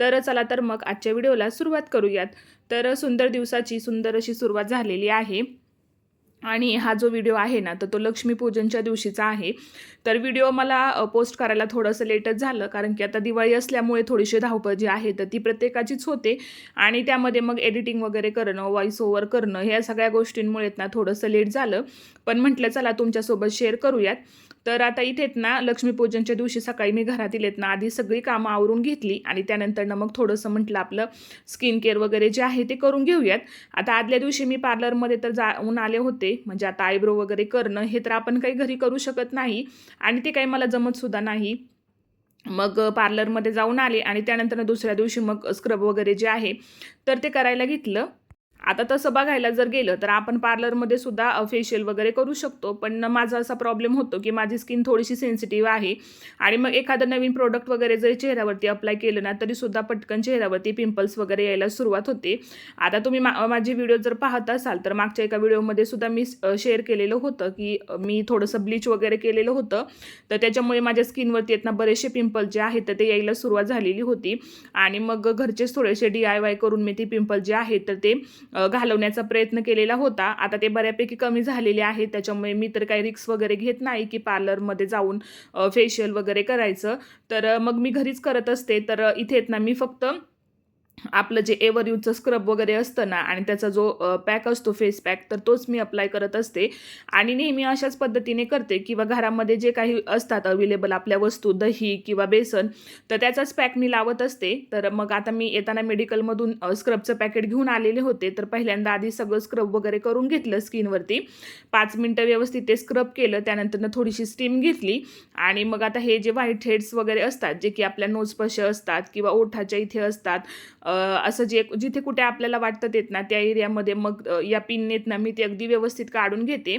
तर चला तर मग आजच्या व्हिडिओला सुरुवात करूयात. तर सुंदर दिवसाची सुंदर अशी सुरुवात झालेली आहे. आणि हा जो व्हिडिओ आहे ना तर तो लक्ष्मीपूजनच्या दिवशीचा आहे. तर व्हिडिओ मला पोस्ट करायला थोडंसं लेटच झालं कारण की आता दिवाळी असल्यामुळे थोडीशी धावपळ जी आहे तर ती प्रत्येकाचीच होते. आणि त्यामध्ये मग एडिटिंग वगैरे करणं व्हॉइस ओव्हर करणं ह्या सगळ्या गोष्टींमुळे ना थोडंसं लेट झालं. पण म्हटलं चला तुमच्यासोबत शेअर करूयात. तर आता इथेत ना लक्ष्मीपूजनच्या दिवशी सकाळी मी घरातील येत ना आधी सगळी कामं आवरून घेतली आणि त्यानंतर ना मग थोडंसं म्हटलं आपलं स्किन केअर वगैरे जे आहे ते करून घेऊयात. आता आदल्या दिवशी मी पार्लरमध्ये तर जाऊन आले होते म्हणजे आता आयब्रो वगैरे करणं हे तर आपण काही घरी करू शकत नाही आणि ते काही मला जमतसुद्धा नाही. मग पार्लरमध्ये जाऊन आले आणि त्यानंतर दुसऱ्या दिवशी मग स्क्रब वगैरे जे आहे तर ते करायला घेतलं. आता तसं बघायला जर गेलं तर आपण पार्लरमध्ये सुद्धा फेशियल वगैरे करू शकतो. पण माझा असा प्रॉब्लेम होतो की माझी स्किन थोडीशी सेन्सिटिव्ह आहे. आणि मग एखादं नवीन प्रोडक्ट वगैरे जरी चेहऱ्यावरती अप्लाय केलं ना तरीसुद्धा पटकन चेहऱ्यावरती पिंपल्स वगैरे यायला सुरुवात होते. आता तुम्ही मा माझे व्हिडिओ जर पाहत असाल तर मागच्या एका व्हिडिओमध्ये सुद्धा मी शेअर केलेलं होतं की मी थोडंसं ब्लीच वगैरे केलेलं होतं. तर त्याच्यामुळे माझ्या स्किनवरती येत ना बरेचसे पिंपल जे आहेत तर ते यायला सुरुवात झालेली होती. आणि मग घरचेच थोडेसे डी आय वाय करून मी ते पिंपल जे आहेत तर ते घालवण्याचा प्रयत्न केलेला होता. आता ते बऱ्यापैकी कमी झालेले आहे त्याच्यामुळे मी तर काही रिक्स वगैरे घेत नाही की पार्लरमध्ये जाऊन फेशियल वगैरे करायचं. तर मग मी घरीच करत असते. तर अ, इथे ना मी फक्त आपलं जे एवर यूजचं स्क्रब वगैरे असतं ना आणि त्याचा जो पॅक असतो फेस पॅक तर तोच मी अप्लाय करत असते. आणि नेहमी अशाच पद्धतीने करते किंवा घरामध्ये जे काही असतात अवेलेबल आपल्या वस्तू दही किंवा बेसन तर त्याचाच पॅक मी लावत असते. तर मग आता मी येताना मेडिकलमधून स्क्रबचं पॅकेट घेऊन आलेले होते. तर पहिल्यांदा आधी सगळं स्क्रब वगैरे करून घेतलं स्किनवरती पाच मिनटं व्यवस्थित ते स्क्रब केलं त्यानंतर थोडीशी स्टीम घेतली. आणि मग आता हे जे व्हाईट हेड्स वगैरे असतात जे की आपल्या नोजपाशी असतात किंवा ओठाच्या इथे असतात असं जे जिथे कुठे आपल्याला वाटतं येत ना त्या एरियामध्ये मग या पिननेत ना मी ते अगदी व्यवस्थित काढून घेते.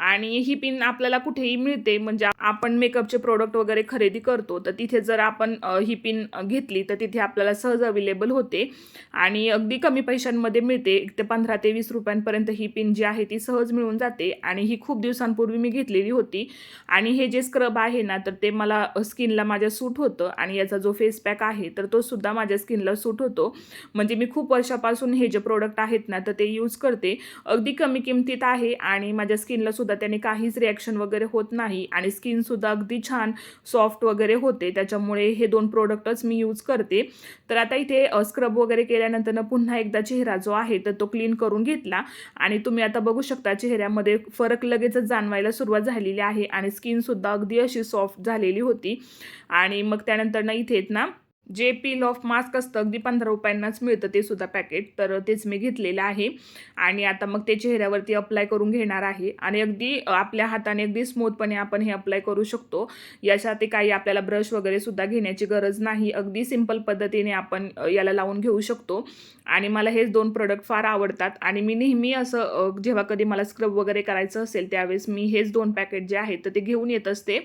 आणि ही पिन आपल्याला कुठेही मिळते. म्हणजे आपण मेकअपचे प्रोडक्ट वगैरे खरेदी करतो तर तिथे जर आपण ही पिन घेतली तर तिथे आपल्याला सहज अवेलेबल होते. आणि अगदी कमी पैशांमध्ये मिळते. एक ते पंधरा ते वीस रुपयांपर्यंत ही पिन जी आहे ती सहज मिळून जाते. आणि ही खूप दिवसांपूर्वी मी घेतलेली होती. आणि हे जे स्क्रब आहे ना तर ते मला स्किनला माझ्या सूट होतं. आणि याचा जो फेस पॅक आहे तर तो सुद्धा माझ्या स्किनला सूट होतो. म्हणजे मी खूप वर्षापासून हे जे प्रोडक्ट आहेत ना तर ते यूज करते. अगदी कमी किमतीत आहे. आणि माझ्या स्किनला सुद्धा त्याने काहीच रिॲक्शन वगैरे होत नाही आणि स्किनसुद्धा अगदी छान सॉफ्ट वगैरे होते. त्याच्यामुळे हे दोन प्रोडक्टच मी यूज करते. तर आता इथे स्क्रब वगैरे केल्यानंतरनं पुन्हा एकदा चेहरा जो आहे तर तो क्लीन करून घेतला. आणि तुम्ही आता बघू शकता चेहऱ्यामध्ये फरक लगेचच जाणवायला सुरुवात झालेली आहे आणि स्किनसुद्धा अगदी अशी सॉफ्ट झालेली होती. आणि मग त्यानंतर ना इथे ना जे पील ऑफ मास्क असतं अगदी पंधरा रुपयांनाच मिळतं ते सुद्धा पॅकेट तर तेच मी घेतलेलं आहे. आणि आता मग ते चेहऱ्यावरती अप्लाय करून घेणार आहे. आणि अगदी आपल्या हाताने अगदी स्मूथपणे आपण हे अप्लाय करू शकतो. यासाठी काही आपल्याला ब्रश वगैरे सुद्धा घेण्याची गरज नाही. अगदी सिंपल पद्धतीने आपण याला लावून घेऊ शकतो. आणि मला हेच दोन प्रोडक्ट फार आवडतात. आणि मी नेहमी असं जेव्हा कधी मला स्क्रब वगैरे करायचं असेल त्यावेळेस मी हेच दोन पॅकेट जे आहेत तर ते घेऊन येत असते.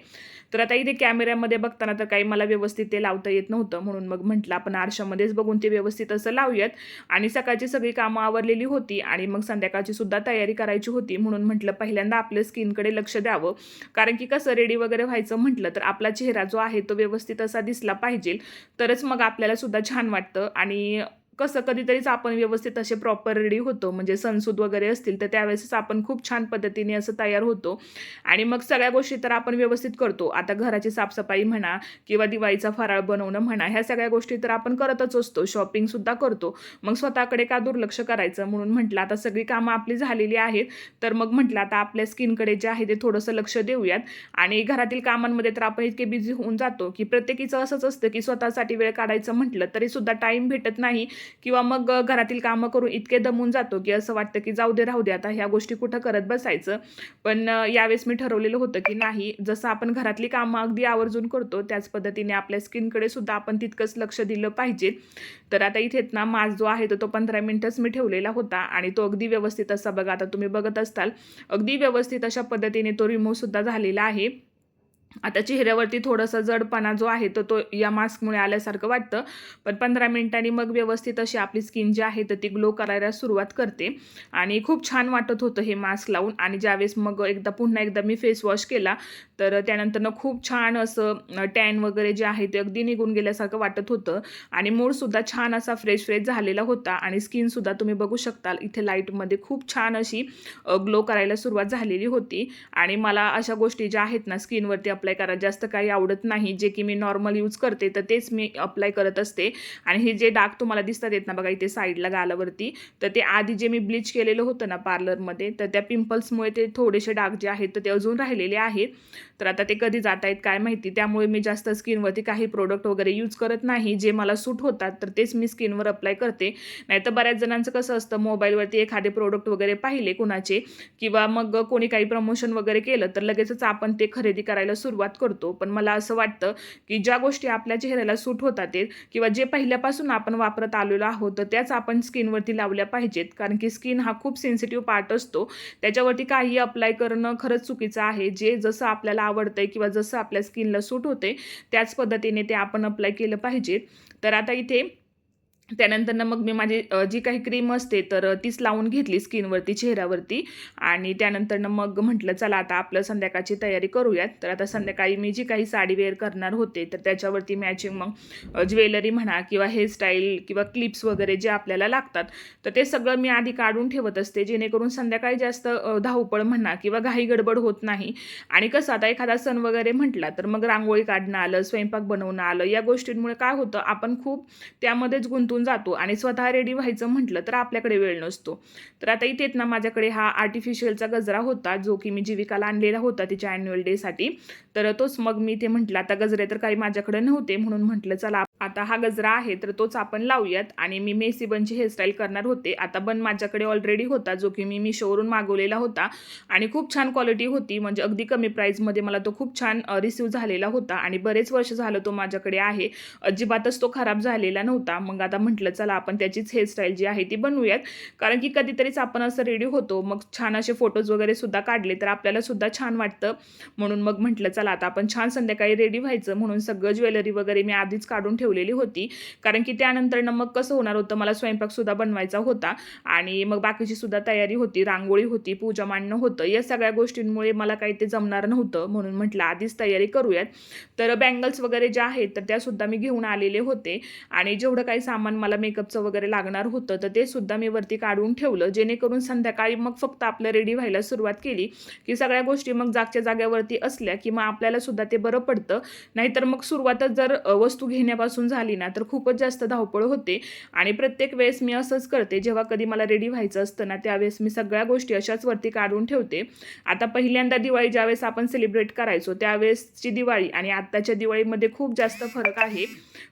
तर आता इथे कॅमेऱ्यामध्ये बघताना तर काही मला व्यवस्थित ते लावता येत नव्हतं म्हणून म्हणून मग म्हटलं आपण आरशामध्येच बघून ते व्यवस्थित असं लावूयात. आणि सकाळची सगळी कामं आवरलेली होती आणि मग संध्याकाळची सुद्धा तयारी करायची होती म्हणून म्हटलं पहिल्यांदा आपल्या स्किनकडे लक्ष द्यावं. कारण की कसं रेडी वगैरे व्हायचं म्हटलं तर आपला चेहरा जो आहे तो व्यवस्थित असा दिसला पाहिजे. तरच मग आपल्याला सुद्धा छान वाटतं. आणि कसं कधीतरीच आपण व्यवस्थित असे प्रॉपर रेडी होतो. म्हणजे सणसूद वगैरे असतील तर त्यावेळेसच आपण खूप छान पद्धतीने असं तयार होतो. आणि मग सगळ्या गोष्टी तर आपण व्यवस्थित करतो. आता घराची साफसफाई म्हणा किंवा दिवाळीचा फराळ बनवणं म्हणा ह्या सगळ्या गोष्टी तर आपण करतच असतो. शॉपिंगसुद्धा करतो. मग स्वतःकडे का दुर्लक्ष करायचं? म्हणून म्हटलं आता सगळी कामं आपली झालेली आहेत. तर मग म्हटलं आता आपल्या स्किनकडे जे आहे ते थोडंसं लक्ष देऊयात. आणि घरातील कामांमध्ये तर आपण इतके बिझी होऊन जातो की प्रत्येकीचं असंच असतं की स्वतःसाठी वेळ काढायचं म्हटलं तरीसुद्धा टाईम भेटत नाही. किंवा मग घरातील कामं करून इतके दमून जातो की असं वाटतं की जाऊ दे राहू दे आता ह्या गोष्टी कुठं करत बसायचं. पण यावेळेस मी ठरवलेलं होतं की नाही जसं आपण घरातली कामं अगदी आवर्जून करतो त्याच पद्धतीने आपल्या स्किनकडे सुद्धा आपण तितकंच लक्ष दिलं पाहिजे. तर आता इथेच ना मास जो आहे तो तो पंधरा मिनटंच मी ठेवलेला होता आणि तो अगदी व्यवस्थित असा बघा आता तुम्ही बघत असताल अगदी व्यवस्थित अशा पद्धतीने तो रिमूव्हसुद्धा झालेला आहे. आता चेहऱ्यावरती थोडासा जडपणा जो आहे तर तो या मास्कमुळे आल्यासारखं वाटतं. पण पंधरा मिनिटांनी मग व्यवस्थित अशी आपली स्किन जी आहे तर ती ग्लो करायला सुरुवात करते. आणि खूप छान वाटत होतं हे मास्क लावून. आणि ज्यावेळेस मग एकदा पुन्हा एकदा मी फेस वॉश केला तर त्यानंतरनं खूप छान असं टॅन वगैरे जे आहे ते अगदी निघून गेल्यासारखं वाटत होतं. आणि मूडसुद्धा छान असा फ्रेश फ्रेश झालेला होता. आणि स्किनसुद्धा तुम्ही बघू शकता इथे लाईटमध्ये खूप छान अशी ग्लो करायला सुरुवात झालेली होती. आणि मला अशा गोष्टी ज्या आहेत ना स्किनवरती अप्लाय करा. जास्त काही आवडत नाही जे की मी नॉर्मल यूज करते तर तेच मी अप्लाय करत असते. आणि हे जे डाग तुम्हाला दिसतात येत ना बघा इथे साईडला गालावरती तर ते आधी जे मी ब्लीच केलेलं होतं ना पार्लरमध्ये तर त्या पिंपल्समुळे ते थोडेसे डाग जे आहेत तर ते अजून राहिलेले आहेत. तर आता ते कधी जात आहेत काय माहिती त्यामुळे मी जास्त स्किनवरती काही प्रोडक्ट वगैरे यूज करत नाही जे मला सूट होतात तर तेच मी स्किनवर अप्लाय करते. नाहीतर बऱ्याच जणांचं कसं असतं मोबाईलवरती एखादे प्रोडक्ट वगैरे पाहिले कुणाचे किंवा मग कोणी काही प्रमोशन वगैरे केलं तर लगेचच आपण ते खरेदी करायला सुरू सुरुवात करतो. पण मला असं वाटतं की ज्या गोष्टी आपल्या चेहऱ्याला सूट होतात किंवा जे पहिल्यापासून आपण वापरत आलेलो आहोत तर त्याच आपण स्किनवरती लावल्या पाहिजेत. कारण की स्किन हा खूप सेन्सिटिव्ह पार्ट असतो. त्याच्यावरती काही अप्लाय करणं खरंच चुकीचं आहे. जे जसं आपल्याला आवडतंय किंवा जसं आपल्या स्किनला सूट होते त्याच पद्धतीने ते आपण अप्लाय केलं पाहिजे. तर आता इथे त्यानंतरनं मग मी माझी जी काही क्रीम असते तर तीच लावून घेतली स्किनवरती चेहऱ्यावरती. आणि त्यानंतरनं मग म्हटलं चला आता आपलं संध्याकाळची तयारी करूयात. तर आता संध्याकाळी मी जी काही साडी वेअर करणार होते तर त्याच्यावरती मॅचिंग मग ज्वेलरी म्हणा किंवा हेअरस्टाईल किंवा क्लिप्स वगैरे जे आपल्याला लागतात तर ते सगळं मी आधी काढून ठेवत असते जेणेकरून संध्याकाळी जास्त धावपळ म्हणा किंवा घाई गडबड होत नाही. आणि कसं आता एखादा सण वगैरे म्हटला तर मग रांगोळी काढणं आलं स्वयंपाक बनवणं आलं या गोष्टींमुळे काय होतं आपण खूप त्यामध्येच गुंतून जातो आणि स्वतः रेडी व्हायचं म्हटलं तर आपल्याकडे वेळ नसतो. तर आता इथेच ना माझ्याकडे हा आर्टिफिशियलचा गजरा होता जो की मी जीविकाला आणलेला होता तिच्या ॲन्युअल डेसाठी तर तोच मग मी ते म्हटलं आता गजरे तर काही माझ्याकडे नव्हते म्हणून म्हटलं चला आता हा गजरा आहे तर तोच आपण लावूयात. आणि मी मेसी बनची हेअरस्टाईल करणार होते. आता बन माझ्याकडे ऑलरेडी होता जो की मी मिशोवरून मागवलेला होता. आणि खूप छान क्वालिटी होती. म्हणजे अगदी कमी प्राईजमध्ये मला तो खूप छान रिसीव झालेला होता. आणि बरेच वर्ष झालं तो माझ्याकडे आहे. अजिबातच तो खराब झालेला नव्हता. मग आता म्हटलं चला आपण त्याचीच हेअरस्टाईल जी आहे ती बनवूयात. कारण की कधीतरीच आपण असं रेडी होतो. मग छान असे फोटोज वगैरे सुद्धा काढले तर आपल्याला सुद्धा छान वाटतं. म्हणून मग म्हटलं चला आता आपण छान संध्याकाळी रेडी व्हायचं. म्हणून सगळं ज्वेलरी वगैरे मी आधीच काढून ठेवलेली होती. कारण की त्यानंतर मग कसं होणार होतं? मला स्वयंपाकसुद्धा बनवायचा होता. आणि मग बाकीची सुद्धा तयारी होती. रांगोळी होती पूजा मांडणं होतं. या सगळ्या गोष्टींमुळे मला काही ते जमणार नव्हतं म्हणून म्हटलं आधीच तयारी करूयात. तर बँगल्स वगैरे ज्या आहेत तर त्यासुद्धा मी घेऊन आलेले होते. आणि जेवढं काही सामान मला मेकअपचं वगैरे लागणार होतं तर ते सुद्धा मी वरती काढून ठेवलं. जेणेकरून संध्याकाळी मग फक्त आपलं रेडी व्हायला सुरुवात केली की सगळ्या गोष्टी मग जागच्या जाग्यावरती असल्या की मग आपल्याला सुद्धा ते बरं पडतं. नाहीतर मग सुरुवातच जर वस्तू घेण्यापासून झाली ना तर खूपच जास्त धावपळ होते. आणि प्रत्येक वेळेस मी असंच करते जेव्हा कधी मला रेडी व्हायचं असतं ना त्यावेळेस मी सगळ्या गोष्टी अशाच वरती काढून ठेवते. आता पहिल्यांदा दिवाळी ज्यावेळेस आपण सेलिब्रेट करायचो त्यावेळेसची दिवाळी आणि आत्ताच्या दिवाळीमध्ये खूप जास्त फरक आहे.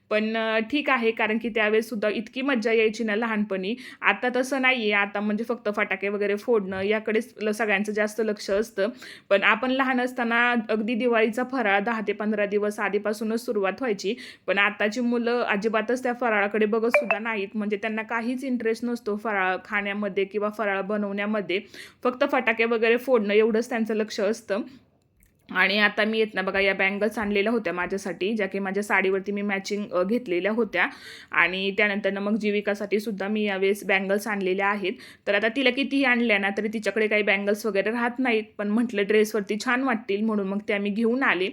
पण ठीक आहे कारण की त्यावेळेस सुद्धा इतकी मज्जा यायची ना लहानपणी. आता तसं नाही आहे आता म्हणजे फक्त फटाके वगैरे फोडणं याकडेच सगळ्यांचं जास्त लक्ष असतं. पण आपण लहान असताना अगदी दिवाळीचा फराळ दहा ते पंधरा दिवस आधीपासूनच सुरुवात व्हायची. पण आताची मुलं अजिबातच त्या फराळाकडे बघत सुद्धा नाहीत. म्हणजे त्यांना काहीच इंटरेस्ट नसतो फराळ खाण्यामध्ये किंवा फराळ बनवण्यामध्ये. फक्त फटाके वगैरे फोडणं एवढंच त्यांचं लक्ष असतं. आणि आता मी येत ना बघा या बँगल्स आणलेल्या होत्या माझ्यासाठी ज्या की माझ्या साडीवरती मी मॅचिंग घेतलेल्या होत्या. आणि त्यानंतर मग जीविकासाठी सुद्धा मी यावेळेस बँगल्स आणलेल्या आहेत. तर आता तिला कितीही आणल्या ना तरी तिच्याकडे काही बँगल्स वगैरे राहत नाहीत. पण म्हटलं ड्रेसवरती छान वाटतील म्हणून मग त्या मी घेऊन आले.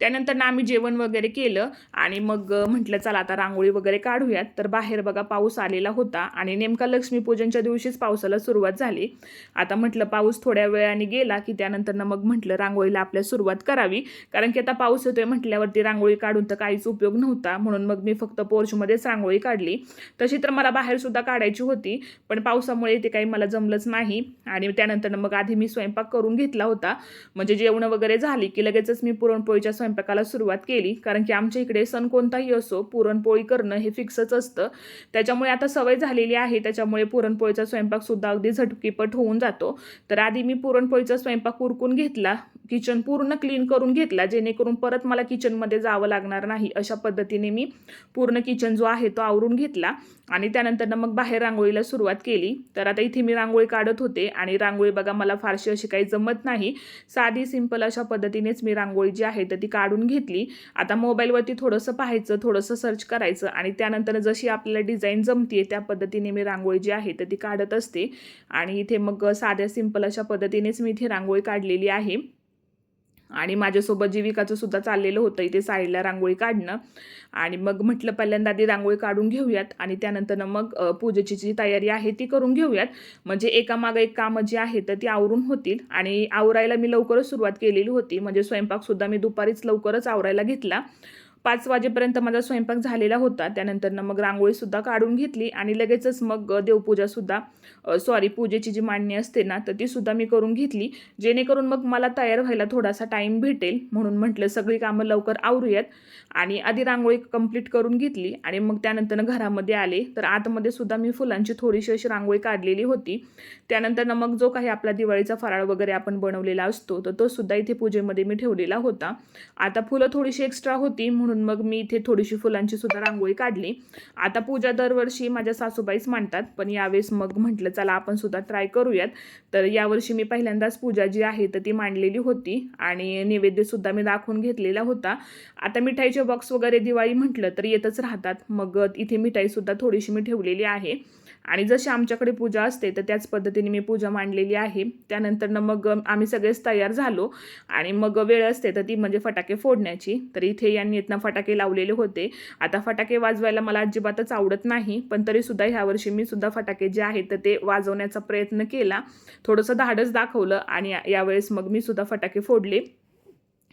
त्यानंतर ना आम्ही जेवण वगैरे केलं. आणि मग म्हटलं चला आता रांगोळी वगैरे काढूयात. तर बाहेर बघा पाऊस आलेला होता. आणि नेमका लक्ष्मीपूजनच्या दिवशीच पावसाला सुरुवात झाली. आता म्हटलं पाऊस थोड्या वेळाने गेला की त्यानंतर मग म्हटलं रांगोळीला आपल्या सुरुवात करावी. कारण की आता पाऊस येतोय म्हटल्यावरती रांगोळी काढून तर काहीच उपयोग नव्हता. म्हणून मग मी फक्त पोर्चमध्येच रांगोळी काढली. तशी तर मला बाहेर सुद्धा काढायची होती. पण पावसामुळे ते काही मला जमलंच नाही. आणि त्यानंतर मग आधी मी स्वयंपाक करून घेतला होता. म्हणजे जेवणं वगैरे झाली की लगेचच मी पुरणपोळीच्या स्वयंपाकाला सुरुवात केली. कारण की आमच्या इकडे सण कोणताही असो पुरणपोळी करणं हे फिक्सच असतं. त्याच्यामुळे आता सवय झालेली आहे. त्याच्यामुळे पुरणपोळीचा स्वयंपाकसुद्धा अगदी झटकीपट होऊन जातो. तर आधी मी पुरणपोळीचा स्वयंपाक उरकून घेतला. किचन पूर्ण पूर्ण क्लीन करून घेतला जेणेकरून परत मला किचनमध्ये जावं लागणार नाही अशा पद्धतीने मी पूर्ण किचन जो आहे तो आवरून घेतला. आणि त्यानंतर मग बाहेर रांगोळीला सुरुवात केली. तर आता इथे मी रांगोळी काढत होते आणि रांगोळी बघा मला फारशी अशी काही जमत नाही. साधी सिंपल अशा पद्धतीनेच मी रांगोळी जी आहे तर ती काढून घेतली. आता मोबाईलवरती थोडंसं पाहायचं थोडंसं सर्च करायचं आणि त्यानंतर जशी आपल्याला डिझाईन जमते त्या पद्धतीने मी रांगोळी जी आहे तर ती काढत असते. आणि इथे मग साध्या सिंपल अशा पद्धतीनेच मी इथे रांगोळी काढलेली आहे. आणि माझ्यासोबत जीविकाचं सुद्धा चाललेलं होतं इथे साईडला रांगोळी काढणं. आणि मग म्हटलं पहिल्यांदा आधी रांगोळी काढून घेऊयात आणि त्यानंतर मग पूजेची जी तयारी आहे ती करून घेऊयात. म्हणजे एकामागं एक कामं जी आहे तर ती आवरून होतील. आणि आवरायला मी लवकरच सुरुवात केलेली होती. म्हणजे स्वयंपाकसुद्धा मी दुपारीच लवकरच आवरायला घेतला. पाच वाजेपर्यंत माझा स्वयंपाक झालेला होता. त्यानंतर मग रांगोळीसुद्धा काढून घेतली आणि लगेचच मग देवपूजासुद्धा सॉरी पूजेची जी मांडणी असते ना तर तीसुद्धा मी करून घेतली. जेणेकरून मग मला तयार व्हायला थोडासा टाईम भेटेल. म्हणून म्हटलं सगळी कामं लवकर आवरूयात. आणि आधी रांगोळी कंप्लीट करून घेतली आणि मग त्यानंतरनं घरामध्ये आले. तर आतमध्ये सुद्धा मी फुलांची थोडीशी अशी रांगोळी काढलेली होती. त्यानंतर मग जो काही आपला दिवाळीचा फराळ वगैरे आपण बनवलेला असतो तर तो सुद्धा इथे पूजेमध्ये मी ठेवलेला होता. आता फुलं थोडीशी एक्स्ट्रा होती म्हणून मग मी इथे थोडीशी फुलांची सुद्धा रांगोळी काढली. आता पूजा दरवर्षी माझ्या सासूबाईच मांडतात पण यावेळेस मग म्हटलं चला आपण सुद्धा ट्राय करूयात. तर यावर्षी मी पहिल्यांदाच पूजा जी आहे तर ती मांडलेली होती आणि नैवेद्यसुद्धा मी दाखवून घेतलेला होता. आता मिठाईचे बॉक्स वगैरे दिवाळी म्हटलं तर येतच राहतात. मग इथे मिठाईसुद्धा थोडीशी मी ठेवलेली आहे. आणि जशी आमच्याकडे पूजा असते तर त्याच पद्धतीने मी पूजा मांडलेली आहे. त्यानंतर मग आम्ही सगळेच तयार झालो आणि मग वेळ असते तर ती म्हणजे फटाके फोडण्याची. तर इथे यांनी इथनं फटाके लावलेले होते. आता फटाके वाजवायला मला अजिबातच आवडत नाही पण तरीसुद्धा ह्यावर्षी मी सुद्धा फटाके जे आहेत तर ते वाजवण्याचा प्रयत्न केला. थोडंसं धाडस दाखवलं आणि यावेळेस मग मी सुद्धा फटाके फोडले.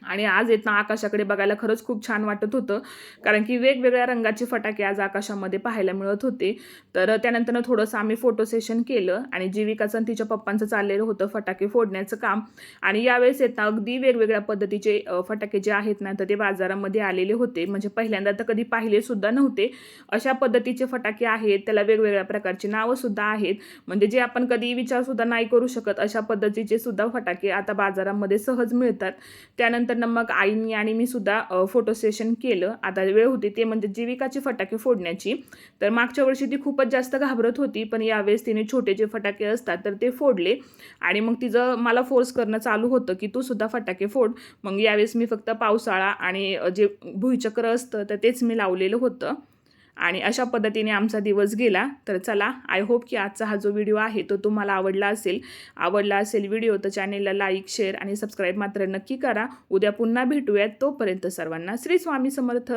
आणि आज येतं आकाशाकडे बघायला खरंच खूप छान वाटत होतं. कारण की वेगवेगळ्या रंगाचे फटाके आज आकाशामध्ये पाहायला मिळत होते. तर त्यानंतर थोडंसं आम्ही फोटो सेशन केलं आणि जीविकाचं आणि तिच्या पप्पांचं चाललेलं होतं फटाके फोडण्याचं काम. आणि यावेळेस येतं अगदी वेगवेगळ्या पद्धतीचे फटाके जे आहेत ना तर ते बाजारामध्ये आलेले होते. म्हणजे पहिल्यांदा तर कधी पाहिले सुद्धा नव्हते. अशा पद्धतीचे फटाके आहेत त्याला वेगवेगळ्या प्रकारची नावं सुद्धा आहेत. म्हणजे जे आपण कधी विचार सुद्धा नाही करू शकत अशा पद्धतीचे सुद्धा फटाके आता बाजारामध्ये सहज मिळतात. त्यानंतर मग आईनी आणि मी सुद्धा फोटो सेशन केलं. आता वेळ होती ते म्हणजे जीविकाची फटाके फोडण्याची. तर मागच्या वर्षी ती खूपच जास्त घाबरत होती पण यावेळेस तिने छोटे जे फटाके असतात तर ते फोडले. आणि मग तिचं मला फोर्स करणं चालू होतं की तू सुद्धा फटाके फोड. मग यावेळेस मी फक्त पावसाळा आणि जे भुईचक्र असतं तर तेच मी लावलेलं होतं. आणि अशा पद्धतीने आमचा दिवस गेला. तर चला आय होप की आजचा हा जो व्हिडिओ आहे तो तुम्हाला आवडला असेल. आवडला असेल व्हिडिओ तर चॅनेलला लाईक शेअर आणि सबस्क्राईब मात्र नक्की करा. उद्या पुन्हा भेटूयात तोपर्यंत सर्वांना श्री स्वामी समर्थ.